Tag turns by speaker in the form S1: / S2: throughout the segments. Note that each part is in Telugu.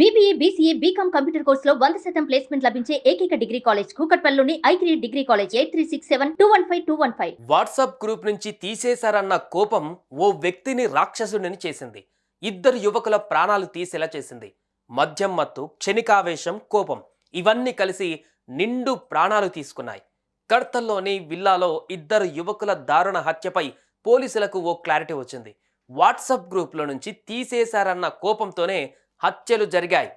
S1: బీబీఏ బీసీఏ బీకామ్ కంప్యూటర్ కోర్సులో వంద శాతం ప్లేస్మెంట్ లభించే ఏకైక degree college కూకట్పల్లిలోని I three degree college eight three six seven two one five two one five
S2: WhatsApp group నుంచి తీసేశారన్న కోపం ఓ వ్యక్తిని రాక్షసుడిని చేసింది. ఇద్దరు యువకుల ప్రాణాలు తీసేలా చేసింది. మద్యం మత్తు క్షణికావేశం కోపం ఇవన్నీ కలిసి నిండు ప్రాణాలు తీసుకున్నాయి. కడతల్లోని విల్లాలో ఇద్దరు యువకుల దారుణ హత్యపై పోలీసులకు ఓ క్లారిటీ వచ్చింది. వాట్సాప్ గ్రూప్లో నుంచి తీసేశారన్న కోపంతోనే హత్యలు జరిగాయి.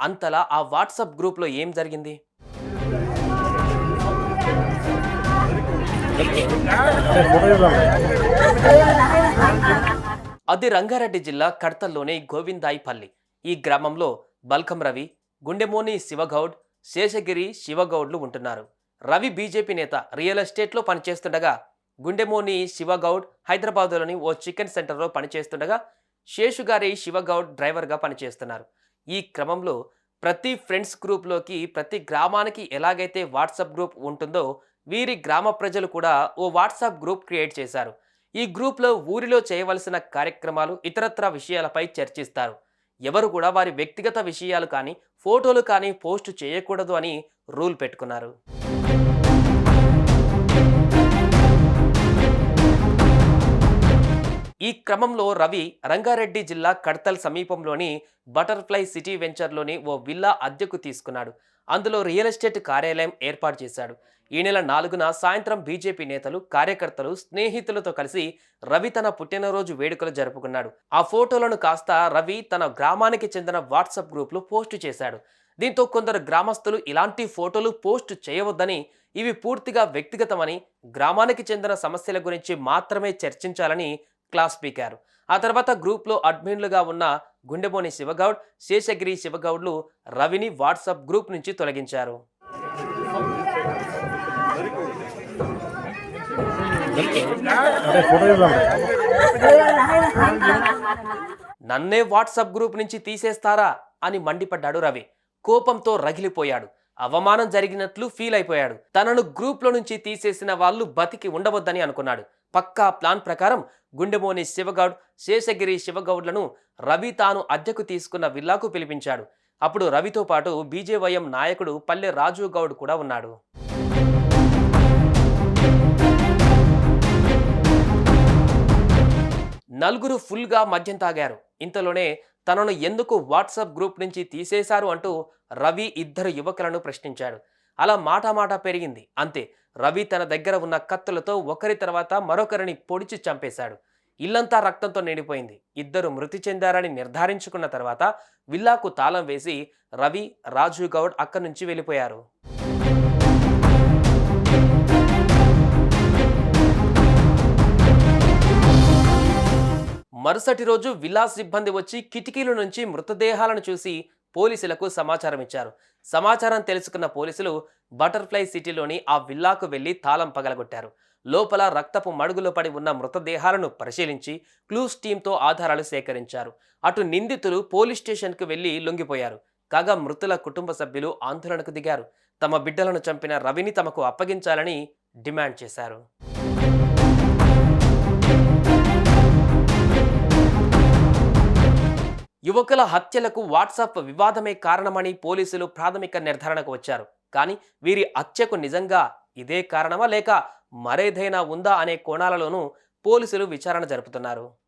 S2: అంతలా ఆ వాట్సాప్ గ్రూప్లో ఏం జరిగింది? అది రంగారెడ్డి జిల్లా కడతల్లోని గోవిందాయిపల్లి. ఈ గ్రామంలో బల్కం రవి గుండెమోని శివగౌడ్ శేషగిరి శివగౌడ్లు ఉంటున్నారు. రవి బీజేపీ నేత రియల్ ఎస్టేట్లో పనిచేస్తుండగా గుండెమోని శివగౌడ్ హైదరాబాద్లోని ఓ చికెన్ సెంటర్లో పనిచేస్తుండగా శేషుగారి శివగౌడ్ డ్రైవర్గా పనిచేస్తున్నారు. ఈ క్రమంలో ప్రతి ఫ్రెండ్స్ గ్రూప్లోకి ప్రతి గ్రామానికి ఎలాగైతే వాట్సాప్ గ్రూప్ ఉంటుందో వీరి గ్రామ ప్రజలు కూడా ఓ వాట్సాప్ గ్రూప్ క్రియేట్ చేశారు. ఈ గ్రూప్లో ఊరిలో చేయవలసిన కార్యక్రమాలు ఇతరత్ర విషయాలపై చర్చిస్తారు. ఎవరు కూడా వారి వ్యక్తిగత విషయాలు కానీ ఫోటోలు కానీ పోస్ట్ చేయకూడదు అని రూల్ పెట్టుకున్నారు. ఈ క్రమంలో రవి రంగారెడ్డి జిల్లా కడతల్ సమీపంలోని బటర్ఫ్లై సిటీ వెంచర్లోని ఓ విల్లా అద్దెకు తీసుకున్నాడు. అందులో రియల్ ఎస్టేట్ కార్యాలయం ఏర్పాటు చేశాడు. ఈ నెల నాలుగున సాయంత్రం బీజేపీ నేతలు కార్యకర్తలు స్నేహితులతో కలిసి రవి తన పుట్టినరోజు వేడుకలు జరుపుకున్నాడు. ఆ ఫోటోలను కాస్త రవి తన గ్రామానికి చెందిన వాట్సాప్ గ్రూప్లో పోస్టు చేశాడు. దీంతో కొందరు గ్రామస్తులు ఇలాంటి ఫోటోలు పోస్ట్ చేయవద్దని ఇవి పూర్తిగా వ్యక్తిగతమని గ్రామానికి చెందిన సమస్యల గురించి మాత్రమే చర్చించాలని క్లాస్ పీకారు. ఆ తర్వాత గ్రూప్లో అడ్మిన్లుగా ఉన్న గుండెబోని శివగౌడ్ శేషగిరి శివగౌడ్లు రవిని వాట్సాప్ గ్రూప్ నుంచి తొలగించారు. నన్నే వాట్సాప్ గ్రూప్ నుంచి తీసేస్తారా? అని మండిపడ్డాడు రవి. కోపంతో రగిలిపోయాడు. అవమానం జరిగినట్లు ఫీల్ అయిపోయాడు. తనను గ్రూప్లో నుంచి తీసేసిన వాళ్ళు బతికి ఉండవద్దని అనుకున్నాడు. పక్కా ప్లాన్ ప్రకారం గుండెమోని శివగౌడ్ శేషగిరి శివగౌడ్లను రవి తాను అద్దెకు తీసుకున్న విల్లాకు పిలిపించాడు. అప్పుడు రవితో పాటు బీజేవైఎం నాయకుడు పల్లె రాజు గౌడ్ కూడా ఉన్నాడు. నలుగురు ఫుల్గా మద్యం తాగారు. ఇంతలోనే తనను ఎందుకు వాట్సాప్ గ్రూప్ నుంచి తీసేశారు అంటూ రవి ఇద్దరు యువకులను ప్రశ్నించాడు. అలా మాట మాట పెరిగింది. అంతే రవి తన దగ్గర ఉన్న కత్తులతో ఒకరి తర్వాత మరొకరిని పొడిచి చంపేశాడు. ఇల్లంతా రక్తంతో నిండిపోయింది. ఇద్దరు మృతి చెందారని నిర్ధారించుకున్న తర్వాత విల్లాకు తాళం వేసి రవి రాజు గౌడ్ అక్కడి నుంచి వెళ్ళిపోయారు. మరుసటి రోజు విల్లా సిబ్బంది వచ్చి కిటికీల నుంచి మృతదేహాలను చూసి పోలీసులకు సమాచారం ఇచ్చారు. సమాచారం తెలుసుకున్న పోలీసులు బటర్ఫ్లై సిటీలోని ఆ విల్లాకు వెళ్ళి తాళం పగలగొట్టారు. లోపల రక్తపు మడుగులో పడి ఉన్న మృతదేహాలను పరిశీలించి క్లూస్ టీంతో ఆధారాలు సేకరించారు. అటు నిందితులు పోలీస్ స్టేషన్కు వెళ్ళి లొంగిపోయారు. కాగా మృతుల కుటుంబ సభ్యులు ఆందోళనకు దిగారు. తమ బిడ్డలను చంపిన రవిని తమకు అప్పగించాలని డిమాండ్ చేశారు. యువకుల హత్యలకు వాట్సాప్ వివాదమే కారణమని పోలీసులు ప్రాథమిక నిర్ధారణకు వచ్చారు. కానీ వీరి హత్యకు నిజంగా ఇదే కారణమా లేక మరేదైనా ఉందా అనే కోణాలలోనూ పోలీసులు విచారణ జరుపుతున్నారు.